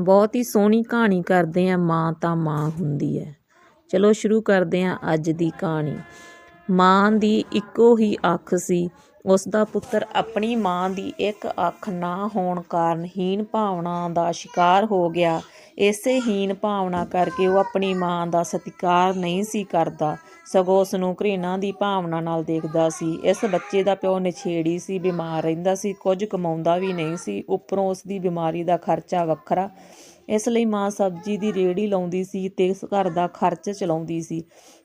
ਬਹੁਤ ਹੀ ਸੋਹਣੀ ਕਹਾਣੀ ਕਰਦੇ ਆ, ਮਾਂ ਤਾਂ ਮਾਂ ਹੁੰਦੀ ਹੈ ਚਲੋ ਸ਼ੁਰੂ ਕਰਦੇ ਆ ਅੱਜ ਦੀ ਕਹਾਣੀ। ਮਾਂ ਦੀ ਇੱਕੋ ਹੀ ਅੱਖ ਸੀ ਉਸ ਦਾ ਪੁੱਤਰ ਆਪਣੀ ਮਾਂ ਦੀ ਇੱਕ ਅੱਖ ਨਾ ਹੋਣ ਕਾਰਨ ਹੀਨ ਭਾਵਨਾ ਦਾ ਸ਼ਿਕਾਰ ਹੋ ਗਿਆ। ਇਸੇ ਹੀਨ ਭਾਵਨਾ ਕਰਕੇ ਉਹ ਆਪਣੀ ਮਾਂ ਦਾ ਸਤਿਕਾਰ ਨਹੀਂ ਸੀ ਕਰਦਾ। ਸਗੋਂ ਉਸ ਨੂੰ ਘৃਣਾ ਦੀ ਭਾਵਨਾ ਨਾਲ ਦੇਖਦਾ ਸੀ। ਇਸ ਬੱਚੇ ਦਾ ਪਿਓ ਨਛੇੜੀ ਸੀ, ਬਿਮਾਰ ਰਹਿੰਦਾ ਸੀ, ਕੁਝ ਕਮਾਉਂਦਾ ਵੀ ਨਹੀਂ ਸੀ। ਉੱਪਰੋਂ ਉਸ ਦੀ ਬਿਮਾਰੀ ਦਾ ਖਰਚਾ ਵੱਖਰਾ ਇਸ ਲਈ ਮਾਂ ਸਬਜ਼ੀ ਦੀ ਰੇਹੜੀ ਲਾਉਂਦੀ ਸੀ ਤੇ ਘਰ ਦਾ ਖਰਚ ਚਲਾਉਂਦੀ ਸੀ।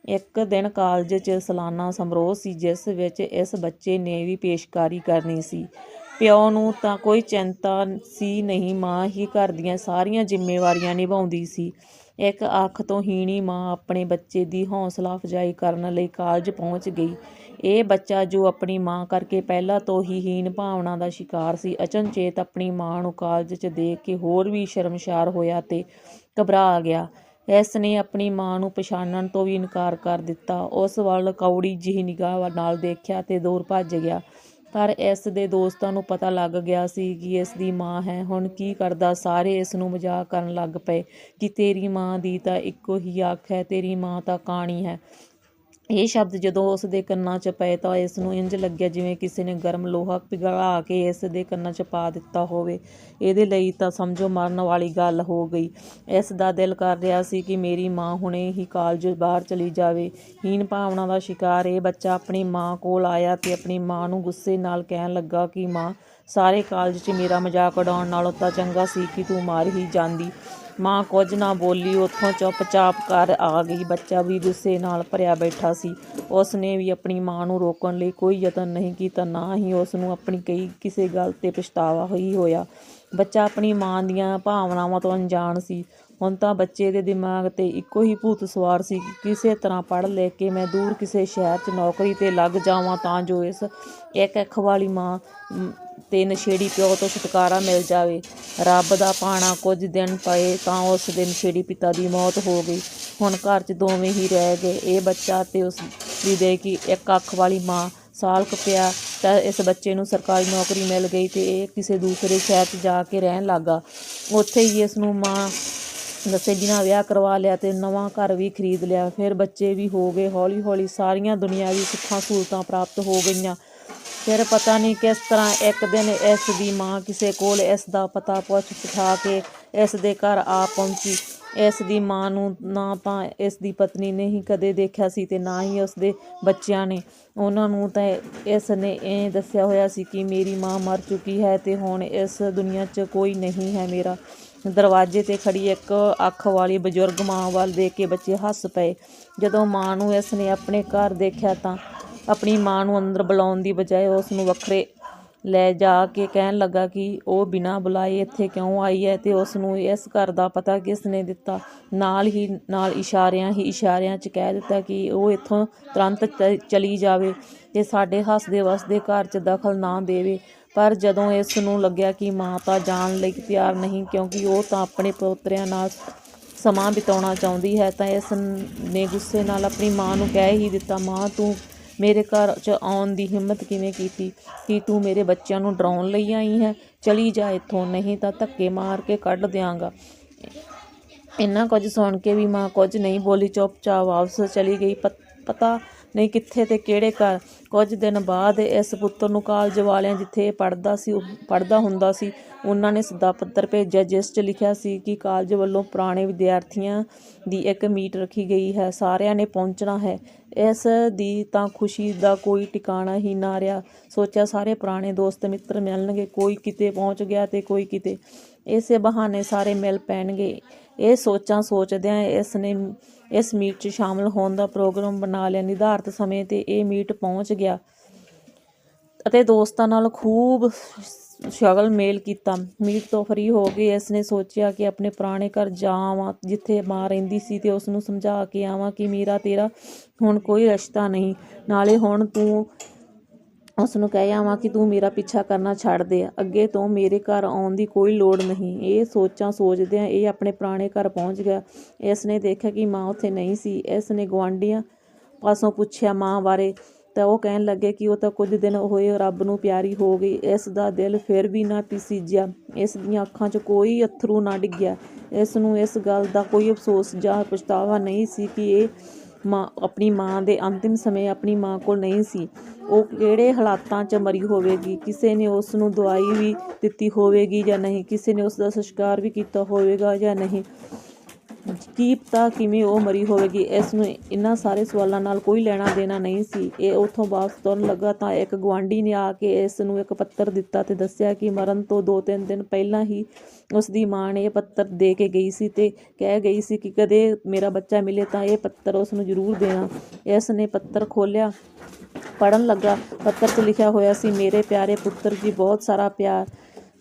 ਇੱਕ ਦਿਨ ਕਾਲਜ 'ਚ ਸਾਲਾਨਾ ਸਮਾਰੋਹ ਸੀ, ਜਿਸ ਵਿੱਚ ਇਸ ਬੱਚੇ ਨੇ ਵੀ ਪੇਸ਼ਕਾਰੀ ਕਰਨੀ ਸੀ। ਪਿਓ ਨੂੰ ਤਾਂ ਕੋਈ ਚਿੰਤਾ ਸੀ ਨਹੀਂ, ਮਾਂ ਹੀ ਘਰ ਦੀਆਂ ਸਾਰੀਆਂ ਜ਼ਿੰਮੇਵਾਰੀਆਂ ਨਿਭਾਉਂਦੀ ਸੀ। ਇੱਕ ਅੱਖ ਤੋਂ ਹੀਣੀ ਮਾਂ ਆਪਣੇ ਬੱਚੇ ਦੀ ਹੌਸਲਾ ਅਫਜ਼ਾਈ ਕਰਨ ਲਈ ਕਾਲਜ ਪਹੁੰਚ ਗਈ। ਇਹ ਬੱਚਾ ਜੋ ਆਪਣੀ ਮਾਂ ਕਰਕੇ ਪਹਿਲਾਂ ਤੋਂ ਹੀ ਹੀਣ ਭਾਵਨਾ ਦਾ ਸ਼ਿਕਾਰ ਸੀ, ਅਚਨਚੇਤ ਆਪਣੀ ਮਾਂ ਨੂੰ ਕਾਲਜ 'ਚ ਦੇਖ ਕੇ ਹੋਰ ਵੀ ਸ਼ਰਮਸ਼ਾਰ ਹੋਇਆ ਤੇ ਘਬਰਾ ਗਿਆ। ਇਸ ਨੇ ਆਪਣੀ ਮਾਂ ਨੂੰ ਪਛਾਣਨ ਤੋਂ ਵੀ ਇਨਕਾਰ ਕਰ ਦਿੱਤਾ। ਉਸ ਵੱਲ ਕੌੜੀ ਜਿਹੀ ਨਿਗਾਹ ਨਾਲ ਦੇਖਿਆ ਤੇ ਦੂਰ ਭੱਜ ਗਿਆ। ਪਰ ਇਸ ਦੇ ਦੋਸਤਾਂ ਨੂੰ ਪਤਾ ਲੱਗ ਗਿਆ ਸੀ ਕਿ ਇਸ ਦੀ ਮਾਂ ਹੈ। ਹੁਣ ਕੀ ਕਰਦਾ? ਸਾਰੇ ਇਸ ਨੂੰ ਮਜ਼ਾਕ ਕਰਨ ਲੱਗ ਪਏ ਕਿ ਤੇਰੀ ਮਾਂ ਦੀ ਤਾਂ ਇੱਕੋ ਹੀ ਅੱਖ ਹੈ, ਤੇਰੀ ਮਾਂ ਤਾਂ ਕਾਣੀ ਹੈ। ਇਹ ਸ਼ਬਦ ਜਦੋਂ ਉਸ ਦੇ ਕੰਨਾਂ 'ਚ ਪਏ ਤਾਂ ਇਸ ਨੂੰ ਇੰਜ ਲੱਗਿਆ ਜਿਵੇਂ ਕਿਸੇ ਨੇ ਗਰਮ ਲੋਹਾ ਪਿਘਲਾ ਕੇ ਇਸ ਦੇ ਕੰਨਾਂ 'ਚ ਪਾ ਦਿੱਤਾ ਹੋਵੇ। ਇਹਦੇ ਲਈ ਤਾਂ ਸਮਝੋ ਮਰਨ ਵਾਲੀ ਗੱਲ ਹੋ ਗਈ। ਇਸ ਦਾ ਦਿਲ ਕਰ ਰਿਹਾ ਸੀ ਕਿ ਮੇਰੀ ਮਾਂ ਹੁਣੇ ਹੀ ਕਾਲਜ ਬਾਹਰ ਚਲੀ ਜਾਵੇ। ਹੀਨ ਭਾਵਨਾ ਦਾ ਸ਼ਿਕਾਰ ਇਹ ਬੱਚਾ ਆਪਣੀ ਮਾਂ ਕੋਲ ਆਇਆ ਤੇ ਆਪਣੀ ਮਾਂ ਨੂੰ ਗੁੱਸੇ ਨਾਲ ਕਹਿਣ ਲੱਗਾ ਕਿ ਮਾਂ, ਸਾਰੇ ਕਾਲਜ 'ਚ ਮੇਰਾ ਮਜ਼ਾਕ ਉਡਾਉਣ ਨਾਲੋਂ ਤਾਂ ਚੰਗਾ ਸੀ ਕਿ ਤੂੰ ਮਾਰ ਹੀ ਜਾਂਦੀ। ਮਾਂ ਕੁਝ ਨਾ ਬੋਲੀ, ਉੱਥੋਂ ਚੁੱਪਚਾਪ ਘਰ ਆ ਗਈ। ਬੱਚਾ ਵੀ ਗੁੱਸੇ ਨਾਲ ਭਰਿਆ ਬੈਠਾ ਸੀ। ਉਸ ਨੇ ਵੀ ਆਪਣੀ ਮਾਂ ਨੂੰ ਰੋਕਣ ਲਈ ਕੋਈ ਯਤਨ ਨਹੀਂ ਕੀਤਾ, ਨਾ ਹੀ ਉਸ ਨੂੰ ਆਪਣੀ ਕਈ, ਕਿਸੇ ਗੱਲ ਤੇ ਪਛਤਾਵਾ ਹੀ ਹੋਇਆ। ਬੱਚਾ ਆਪਣੀ ਮਾਂ ਦੀਆਂ ਭਾਵਨਾਵਾਂ ਤੋਂ ਅਣਜਾਣ ਸੀ। ਹੁਣ ਤਾਂ ਬੱਚੇ ਦੇ ਦਿਮਾਗ ਤੇ ਇੱਕੋ ਹੀ ਭੂਤ ਸਵਾਰ ਸੀ ਕਿ ਕਿਸੇ ਤਰ੍ਹਾਂ ਪੜ੍ਹ ਲਿਖ ਕੇ ਮੈਂ ਦੂਰ ਕਿਸੇ ਸ਼ਹਿਰ 'ਚ ਨੌਕਰੀ ਤੇ ਲੱਗ ਜਾਵਾਂ ਤਾਂ ਜੋ ਇਸ ਇੱਕ ਅੱਖ ਵਾਲੀ ਮਾਂ ਤੇ ਨਸ਼ੇੜੀ ਪਿਓ ਤੋਂ ਛੁਟਕਾਰਾ ਮਿਲ ਜਾਵੇ। ਰੱਬ ਦਾ ਪਾਣਾ ਕੁਝ ਦਿਨ ਪਏ ਤਾਂ ਉਸ ਦੇ ਨਸ਼ੇੜੀ ਪਿਤਾ ਦੀ ਮੌਤ ਹੋ ਗਈ। ਹੁਣ ਘਰ 'ਚ ਦੋਵੇਂ ਹੀ ਰਹਿ ਗਏ। ਇਹ ਬੱਚਾ ਤੇ ਉਸ ਦੀ ਦੇ ਕਿ ਇੱਕ ਅੱਖ ਵਾਲੀ ਮਾਂ ਸਾਲਕ ਪਿਆ ਤਾਂ ਇਸ ਬੱਚੇ ਨੂੰ ਸਰਕਾਰੀ ਨੌਕਰੀ ਮਿਲ ਗਈ ਤੇ ਇਹ ਕਿਸੇ ਦੂਸਰੇ ਸ਼ਹਿਰ 'ਚ ਜਾ ਕੇ ਰਹਿਣ ਲੱਗਾ। ਉੱਥੇ ਹੀ ਇਸ ਨੂੰ ਮਾਂ ਦੱਸੇ, ਜਿਨ੍ਹਾਂ ਵਿਆਹ ਕਰਵਾ ਲਿਆ ਤੇ ਨਵਾਂ ਘਰ ਵੀ ਖਰੀਦ ਲਿਆ, ਫਿਰ ਬੱਚੇ ਵੀ ਹੋ ਗਏ ਹੌਲੀ ਹੌਲੀ ਸਾਰੀਆਂ ਦੁਨਿਆਵੀ ਸੁੱਖਾਂ ਸਹੂਲਤਾਂ ਪ੍ਰਾਪਤ ਹੋ ਗਈਆਂ। ਫਿਰ ਪਤਾ ਨਹੀਂ ਕਿਸ ਤਰ੍ਹਾਂ ਇੱਕ ਦਿਨ ਇਸ ਦੀ ਮਾਂ ਕਿਸੇ ਕੋਲ ਇਸ ਦਾ ਪਤਾ ਪੁੱਛ ਪੁਛਾ ਕੇ ਇਸ ਦੇ ਘਰ ਆ ਪਹੁੰਚੀ। ਇਸ ਦੀ ਮਾਂ ਨੂੰ ਨਾ ਤਾਂ ਇਸ ਦੀ ਪਤਨੀ ਨੇ ਹੀ ਕਦੇ ਦੇਖਿਆ ਸੀ ਤੇ ਨਾ ਹੀ ਉਸ ਦੇ ਬੱਚਿਆਂ ਨੇ। ਉਹਨਾਂ ਨੂੰ ਤਾਂ ਇਸ ਨੇ ਇਹ ਦੱਸਿਆ ਹੋਇਆ ਸੀ ਕਿ ਮੇਰੀ ਮਾਂ ਮਰ ਚੁੱਕੀ ਹੈ ਤੇ ਹੁਣ ਇਸ ਦੁਨੀਆ 'ਚ ਕੋਈ ਨਹੀਂ ਹੈ ਮੇਰਾ। ਦਰਵਾਜ਼ੇ ਤੇ ਖੜੀ ਇੱਕ ਅੱਖ ਵਾਲੀ ਬਜ਼ੁਰਗ ਮਾਂ ਵੱਲ ਦੇਖ ਕੇ ਬੱਚੇ ਹੱਸ ਪਏ। ਜਦੋਂ ਮਾਂ ਨੂੰ ਇਸ ਨੇ ਆਪਣੇ ਘਰ ਦੇਖਿਆ ਤਾਂ ਆਪਣੀ ਮਾਂ ਨੂੰ ਅੰਦਰ ਬੁਲਾਉਣ ਦੀ ਬਜਾਏ ਉਸ ਨੂੰ ਵੱਖਰੇ ਲੈ ਜਾ ਕੇ ਕਹਿਣ ਲੱਗਾ ਕਿ ਉਹ ਬਿਨਾਂ ਬੁਲਾਏ ਇੱਥੇ ਕਿਉਂ ਆਈ ਹੈ ਤੇ ਉਸ ਨੂੰ ਇਸ ਘਰ ਦਾ ਪਤਾ ਕਿਸ ਨੇ ਦਿੱਤਾ। ਨਾਲ ਹੀ, ਨਾਲ ਇਸ਼ਾਰਿਆਂ ਹੀ ਇਸ਼ਾਰਿਆਂ 'ਚ ਕਹਿ ਦਿੱਤਾ ਕਿ ਉਹ ਇੱਥੋਂ ਤੁਰੰਤ ਚਲੀ ਜਾਵੇ ਤੇ ਸਾਡੇ ਹੱਸਦੇ ਵਸਦੇ ਘਰ 'ਚ ਦਖਲ ਨਾ ਦੇਵੇ। ਪਰ ਜਦੋਂ ਇਸ ਨੂੰ ਲੱਗਿਆ ਕਿ ਮਾਂ ਤਾਂ ਜਾਣ ਲਈ ਤਿਆਰ ਨਹੀਂ ਕਿਉਂਕਿ ਉਹ ਤਾਂ ਆਪਣੇ ਪੋਤਰਿਆਂ ਨਾਲ ਸਮਾਂ ਬਿਤਾਉਣਾ ਚਾਹੁੰਦੀ ਹੈ ਤਾਂ ਇਸ ਨੇ ਗੁੱਸੇ ਨਾਲ ਆਪਣੀ ਮਾਂ ਨੂੰ ਕਹਿ ਹੀ ਦਿੱਤਾ, ਮਾਂ, ਤੂੰ ਮੇਰੇ ਘਰ 'ਚ ਆਉਣ ਦੀ ਹਿੰਮਤ ਕਿਵੇਂ ਕੀਤੀ? ਕੀ ਤੂੰ ਮੇਰੇ ਬੱਚਿਆਂ ਨੂੰ ਡਰਾਉਣ ਲਈ ਆਈ ਹੈ? ਚਲੀ ਜਾ ਇੱਥੋਂ, ਨਹੀਂ ਤਾਂ ਧੱਕੇ ਮਾਰ ਕੇ ਕੱਢ ਦਿਆਂਗਾ। ਇੰਨਾ ਕੁਝ ਸੁਣ ਕੇ ਵੀ ਮਾਂ ਕੁਝ ਨਹੀਂ ਬੋਲੀ, ਚੁੱਪਚਾਪ ਵਾਪਸ ਚਲੀ ਗਈ। ਪਤਾ ਨਹੀਂ ਕਿੱਥੇ ਤੇ ਕਿਹੜੇ ਘਰ। ਕੁਝ ਦਿਨ ਬਾਅਦ ਇਸ ਪੁੱਤਰ ਨੂੰ ਕਾਲਜ ਵਾਲਿਆਂ ਜਿੱਥੇ ਪੜਦਾ ਸੀ ਪੜਦਾ ਹੁੰਦਾ ਸੀ, ਉਹਨਾਂ ਨੇ ਸੱਦਾ ਪੱਤਰ ਭੇਜਿਆ, ਜਿਸ 'ਚ ਲਿਖਿਆ ਸੀ ਕਿ ਕਾਲਜ ਵੱਲੋਂ ਪੁਰਾਣੇ ਵਿਦਿਆਰਥੀਆਂ ਦੀ ਇੱਕ ਮੀਟ ਰੱਖੀ ਗਈ ਹੈ, ਸਾਰਿਆਂ ਨੇ ਪਹੁੰਚਣਾ ਹੈ। ਇਸ ਦੀ ਤਾਂ ਖੁਸ਼ੀ ਦਾ ਕੋਈ ਟਿਕਾਣਾ ਹੀ ਨਾ ਰਿਹਾ। ਸੋਚਿਆ ਸਾਰੇ ਪੁਰਾਣੇ ਦੋਸਤ ਮਿੱਤਰ ਮਿਲਣਗੇ, ਕੋਈ ਕਿਤੇ ਪਹੁੰਚ ਗਿਆ ਤੇ ਕੋਈ ਕਿਤੇ। ਇਸੇ ਬਹਾਨੇ ਸਾਰੇ ਮਿਲ ਪੈਣਗੇ। ਇਹ ਸੋਚਾਂ ਸੋਚਦਿਆਂ ਇਸ ਨੇ ਇਸ ਮੀਟ 'ਚ ਸ਼ਾਮਲ ਹੋਣ ਦਾ ਪ੍ਰੋਗਰਾਮ ਬਣਾ ਲਿਆ। ਨਿਰਧਾਰਤ ਸਮੇਂ ਤੇ ਇਹ ਮੀਟ ਪਹੁੰਚ ਗਿਆ ਅਤੇ ਦੋਸਤਾਂ ਨਾਲ ਖੂਬ ਸ਼ਗਲ ਮੇਲ ਕੀਤਾ। ਮੀਟ ਤੋਂ ਫਰੀ ਹੋ ਕੇ ਇਸ ਨੇ ਸੋਚਿਆ ਕਿ ਆਪਣੇ ਪੁਰਾਣੇ ਘਰ ਜਾਵਾਂ ਜਿੱਥੇ ਮਾਂ ਰਹਿੰਦੀ ਸੀ ਤੇ ਉਸ ਨੂੰ ਸਮਝਾ ਕੇ ਆਵਾਂ ਕਿ ਮੇਰਾ ਤੇਰਾ ਹੁਣ ਕੋਈ ਰਿਸ਼ਤਾ ਨਹੀਂ, ਨਾਲੇ ਹੁਣ ਤੂੰ ਉਸ ਨੂੰ ਕਹਿ ਆਵਾਂ ਕਿ ਤੂੰ ਮੇਰਾ ਪਿੱਛਾ ਕਰਨਾ ਛੱਡ ਦੇ। ਅੱਗੇ ਤੋਂ ਮੇਰੇ ਘਰ ਆਉਣ ਦੀ ਕੋਈ ਲੋੜ ਨਹੀਂ। ਇਹ ਸੋਚਾਂ ਸੋਚਦਿਆਂ ਇਹ ਆਪਣੇ ਪੁਰਾਣੇ ਘਰ ਪਹੁੰਚ ਗਿਆ। ਇਸ ਨੇ ਦੇਖਿਆ ਕਿ ਮਾਂ ਉੱਥੇ ਨਹੀਂ ਸੀ। ਇਸ ਨੇ ਗਵਾਂਢੀਆਂ ਪਾਸੋਂ ਪੁੱਛਿਆ ਮਾਂ ਬਾਰੇ। ਤਾਂ ਉਹ ਕਹਿਣ ਲੱਗੇ ਕਿ ਉਹ ਤਾਂ ਕੁਝ ਦਿਨ ਹੋਏ ਰੱਬ ਨੂੰ ਪਿਆਰੀ ਹੋ ਗਈ। ਇਸ ਦਾ ਦਿਲ ਫਿਰ ਵੀ ਨਾ ਪਿਸੀਜਿਆ। ਇਸ ਦੀਆਂ ਅੱਖਾਂ 'ਚ ਕੋਈ ਅਥਰੂ ਨਾ ਡਿੱਗਿਆ। ਇਸ ਨੂੰ ਇਸ ਗੱਲ ਦਾ ਕੋਈ ਅਫਸੋਸ ਜਾਂ ਪਛਤਾਵਾ ਨਹੀਂ ਸੀ ਕਿ ਇਹ ਮਾਂ, ਆਪਣੀ ਮਾਂ ਦੇ ਅੰਤਿਮ ਸਮੇਂ ਆਪਣੀ ਮਾਂ ਕੋਲ ਨਹੀਂ ਸੀ। ਉਹ ਕਿਹੜੇ ਹਾਲਾਤਾਂ 'ਚ ਮਰੀ ਹੋਵੇਗੀ? ਕਿਸੇ ਨੇ ਉਸ ਨੂੰ ਦਵਾਈ ਵੀ ਦਿੱਤੀ ਹੋਵੇਗੀ ਜਾਂ ਨਹੀਂ? ਕਿਸੇ ਨੇ ਉਸ ਦਾ ਸੰਸਕਾਰ ਵੀ ਕੀਤਾ ਹੋਵੇਗਾ ਜਾਂ ਨਹੀਂ? ਕੀ ਪਤਾ ਕਿਵੇਂ ਉਹ ਮਰੀ ਹੋਵੇਗੀ। ਇਸ ਨੂੰ ਇਹਨਾਂ ਸਾਰੇ ਸਵਾਲਾਂ ਨਾਲ ਕੋਈ ਲੈਣਾ ਦੇਣਾ ਨਹੀਂ ਸੀ। ਇਹ ਉੱਥੋਂ ਵਾਪਸ ਤੁਰਨ ਲੱਗਾ ਤਾਂ ਇੱਕ ਗੁਆਂਢੀ ਨੇ ਆ ਕੇ ਇਸ ਨੂੰ ਇੱਕ ਪੱਤਰ ਦਿੱਤਾ ਤੇ ਦੱਸਿਆ ਕਿ ਮਰਨ ਤੋਂ ਦੋ ਤਿੰਨ ਦਿਨ ਪਹਿਲਾਂ ਹੀ ਉਸ ਦੀ ਮਾਂ ਨੇ ਇਹ ਪੱਤਰ ਦੇ ਕੇ ਗਈ ਸੀ ਤੇ ਕਹਿ ਗਈ ਸੀ ਕਿ ਕਦੇ ਮੇਰਾ ਬੱਚਾ ਮਿਲੇ ਤਾਂ ਇਹ ਪੱਤਰ ਉਸ ਨੂੰ ਜ਼ਰੂਰ ਦੇਣਾ। ਇਸ ਨੇ ਪੱਤਰ ਖੋਲ੍ਹਿਆ ਪੜਨ ਲੱਗਾ। ਪੱਤਰ 'ਚ ਲਿਖਿਆ ਹੋਇਆ ਸੀ, ਮੇਰੇ ਪਿਆਰੇ ਪੁੱਤਰ ਜੀ, ਬਹੁਤ ਸਾਰਾ ਪਿਆਰ।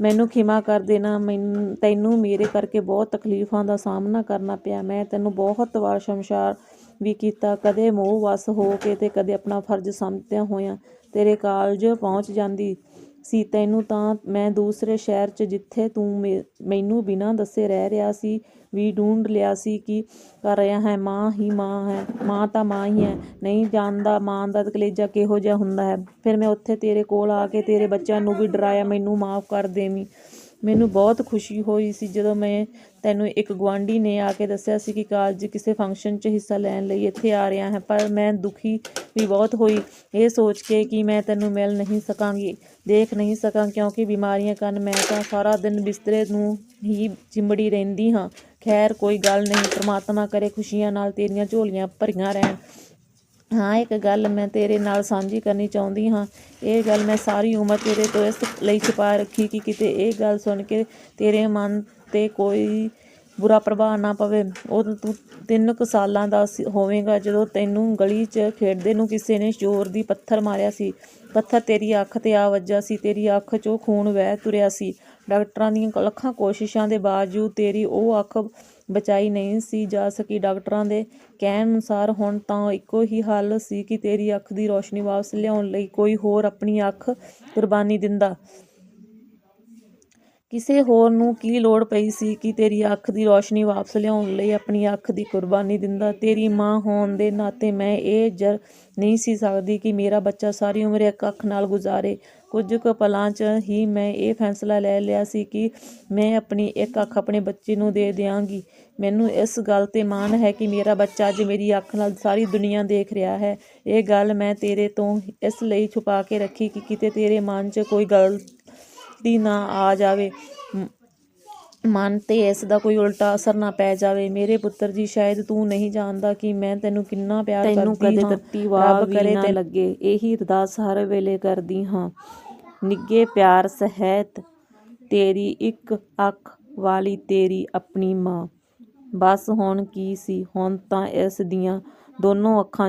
ਮੈਨੂੰ ਖਿਮਾ ਕਰ ਦੇਣਾ, ਮੈਨ, ਤੈਨੂੰ ਮੇਰੇ ਕਰਕੇ ਬਹੁਤ ਤਕਲੀਫਾਂ ਦਾ ਸਾਹਮਣਾ ਕਰਨਾ ਪਿਆ। ਮੈਂ ਤੈਨੂੰ ਬਹੁਤ ਵਾਰ ਸ਼ਮਸ਼ਾਰ ਵੀ ਕੀਤਾ, ਕਦੇ ਮੋਹ ਵਸ ਹੋ ਕੇ ਤੇ ਕਦੇ ਆਪਣਾ ਫਰਜ਼ ਸਮਝਦਿਆਂ ਹੋਇਆਂ ਤੇਰੇ ਕਾਲਜ ਪਹੁੰਚ ਜਾਂਦੀ ਸੀ। ਤੈਨੂੰ ਤਾਂ ਮੈਂ ਦੂਸਰੇ ਸ਼ਹਿਰ 'ਚ ਜਿੱਥੇ ਤੂੰ ਮੇ- ਮੈਨੂੰ ਬਿਨਾਂ ਦੱਸੇ ਰਹਿ ਰਿਹਾ ਸੀ ਵੀ ਢੂੰਡ ਲਿਆ ਸੀ ਕਿ ਕਰ ਰਿਹਾ ਹੈ, ਮਾਂ ਹੀ ਮਾਂ ਹੈ, ਮਾਂ ਤਾਂ ਮਾਂ ਹੀ ਹੈ। ਨਹੀਂ ਜਾਣਦਾ ਮਾਂ ਦਾ ਕਲੇਜਾ ਕਿਹੋ ਜਿਹਾ ਹੁੰਦਾ ਹੈ। ਫਿਰ ਮੈਂ ਉੱਥੇ ਤੇਰੇ ਕੋਲ ਆ ਕੇ ਤੇਰੇ ਬੱਚਿਆਂ ਨੂੰ ਵੀ ਡਰਾਇਆ, ਮੈਨੂੰ ਮਾਫ ਕਰ ਦੇਵੀਂ। ਮੈਨੂੰ ਬਹੁਤ ਖੁਸ਼ੀ ਹੋਈ ਸੀ ਜਦੋਂ ਮੈਂ ਤੈਨੂੰ ਇੱਕ ਗੁਆਂਢੀ ਨੇ ਆ ਕੇ ਦੱਸਿਆ ਸੀ ਕਿ ਕਾਲਜ ਕਿਸੇ ਫੰਕਸ਼ਨ 'ਚ ਹਿੱਸਾ ਲੈਣ ਲਈ ਇੱਥੇ ਆ ਰਿਹਾ ਹੈ, ਪਰ ਮੈਂ ਦੁਖੀ ਵੀ ਬਹੁਤ ਹੋਈ। ਇਹ ਸੋਚ ਕੇ ਕਿ ਮੈਂ ਤੈਨੂੰ ਮਿਲ ਨਹੀਂ ਸਕਾਂਗੀ, ਦੇਖ ਨਹੀਂ ਸਕਾਂ ਕਿਉਂਕਿ ਬਿਮਾਰੀਆਂ ਕਾਰਨ ਮੈਂ ਤਾਂ ਸਾਰਾ ਦਿਨ ਬਿਸਤਰੇ ਨੂੰ ਹੀ ਚਿੰਬੜੀ ਰਹਿੰਦੀ ਹਾਂ। ਖੈਰ ਕੋਈ ਗੱਲ ਨਹੀਂ, ਪ੍ਰਮਾਤਮਾ ਕਰੇ ਖੁਸ਼ੀਆਂ ਨਾਲ ਤੇਰੀਆਂ ਝੋਲੀਆਂ ਭਰੀਆਂ ਰਹਿਣ। ਹਾਂ, ਇੱਕ ਗੱਲ ਮੈਂ ਤੇਰੇ ਨਾਲ ਸਾਂਝੀ ਕਰਨੀ ਚਾਹੁੰਦੀ ਹਾਂ। ਇਹ ਗੱਲ ਮੈਂ ਸਾਰੀ ਉਮਰ ਤੇਰੇ ਤੋਂ ਇਸ ਲਈ ਛੁਪਾ ਰੱਖੀ ਕਿ ਕਿਤੇ ਇਹ ਗੱਲ ਸੁਣ ਕੇ ਤੇਰੇ ਮਨ ਤੇ ਕੋਈ ਬੁਰਾ ਪ੍ਰਭਾਵ ਨਾ ਪਵੇ। ਉਹ ਤੂੰ ਤਿੰਨ ਕੁ ਸਾਲਾਂ ਦਾ ਸੀ- ਹੋਵੇਂਗਾ ਜਦੋਂ ਤੈਨੂੰ ਗਲੀ 'ਚ ਖੇਡਦੇ ਨੂੰ ਕਿਸੇ ਨੇ ਚੋਰ ਦੀ ਪੱਥਰ ਮਾਰਿਆ ਸੀ। ਪੱਥਰ ਤੇਰੀ ਅੱਖ ਤੇ ਆ ਵੱਜਾ ਸੀ, ਤੇਰੀ ਅੱਖ 'ਚੋਂ ਖੂਨ ਵਹਿ ਤੁਰਿਆ ਸੀ। ਡਾਕਟਰਾਂ ਦੀਆਂ ਲੱਖਾਂ ਕੋਸ਼ਿਸ਼ਾਂ ਦੇ ਬਾਵਜੂਦ ਤੇਰੀ ਉਹ ਅੱਖ ਬਚਾਈ ਨਹੀਂ ਸੀ ਜਾ ਸਕੀ। ਡਾਕਟਰਾਂ ਦੇ ਕਹਿਣ ਅਨੁਸਾਰ ਹੁਣ ਤਾਂ ਇੱਕੋ ਹੀ ਹੱਲ ਸੀ ਕਿ ਤੇਰੀ ਅੱਖ ਦੀ ਰੋਸ਼ਨੀ ਵਾਪਸ ਲਿਆਉਣ ਲਈ ਕੋਈ ਹੋਰ ਆਪਣੀ ਅੱਖ ਕੁਰਬਾਨੀ ਦਿੰਦਾ। ਕਿਸੇ ਹੋਰ ਨੂੰ ਕੀ ਲੋੜ ਪਈ ਸੀ ਕਿ ਤੇਰੀ ਅੱਖ ਦੀ ਰੋਸ਼ਨੀ ਵਾਪਸ ਲਿਆਉਣ ਲਈ ਆਪਣੀ ਅੱਖ ਦੀ ਕੁਰਬਾਨੀ ਦਿੰਦਾ? ਤੇਰੀ ਮਾਂ ਹੋਣ ਦੇ ਨਾਤੇ ਮੈਂ ਇਹ ਜਰ ਨਹੀਂ ਸੀ ਸਕਦੀ ਕਿ ਮੇਰਾ ਬੱਚਾ ਸਾਰੀ ਉਮਰ ਇੱਕ ਅੱਖ ਨਾਲ ਗੁਜ਼ਾਰੇ। ਕੁਝ ਕੁ ਪਲਾਂ 'ਚ ਹੀ ਮੈਂ ਇਹ ਫੈਸਲਾ ਲੈ ਲਿਆ ਸੀ ਕਿ ਮੈਂ ਆਪਣੀ ਇੱਕ ਅੱਖ ਆਪਣੇ ਬੱਚੇ ਨੂੰ ਦੇ ਦਿਆਂਗੀ। ਮੈਨੂੰ ਇਸ ਗੱਲ ਤੇ ਮਾਣ ਹੈ ਕਿ ਮੇਰਾ ਬੱਚਾ ਅੱਜ ਮੇਰੀ ਅੱਖ ਨਾਲ ਸਾਰੀ ਦੁਨੀਆ ਦੇਖ ਰਿਹਾ ਹੈ। ਇਹ ਗੱਲ ਮੈਂ ਤੇਰੇ ਤੋਂ ਇਸ ਲਈ ਛੁਪਾ ਕੇ ਰੱਖੀ ਕਿ ਕਿਤੇ ਤੇਰੇ ਮਨ 'ਚ ਕੋਈ ਗੱਲ ਦੀ ਨਾ ਆ ਜਾਵੇ। ਮਨ ਤੇ ਇਸ ਦਾ ਕੋਈ ਉਲਟਾ ਅਸਰ ਨਾ ਪੈ ਜਾਵੇ। ਮੇਰੇ ਪੁੱਤਰ ਜੀ ਸ਼ਾਇਦ ਤੂੰ ਨਹੀਂ ਜਾਣਦਾ ਕਿ ਮੈਂ ਤੈਨੂੰ ਕਿੰਨਾ ਪਿਆਰ ਤੈਨੂੰ ਕਰਦੀ ਕਦੇ ਹਾਂ। ਤੱਤੀ ਵਾਹ ਰੱਬ ਵੀ ਕਰੇ ਤੇ ਲੱਗੇ। ਇਹੀ ਅਰਦਾਸ ਹਰ ਵੇਲੇ ਕਰਦੀ ਹਾਂ। ਨਿੱਗੇ ਪਿਆਰ ਸਹਿਤ ਤੇਰੀ ਇੱਕ ਅੱਖ ਵਾਲੀ ਤੇਰੀ ਆਪਣੀ ਮਾਂ। ਬਸ ਹੁਣ ਕੀ ਸੀ? ਹੁਣ ਤਾਂ ਇਸ ਦੀਆਂ ਦੋਨੋਂ ਅੱਖਾਂ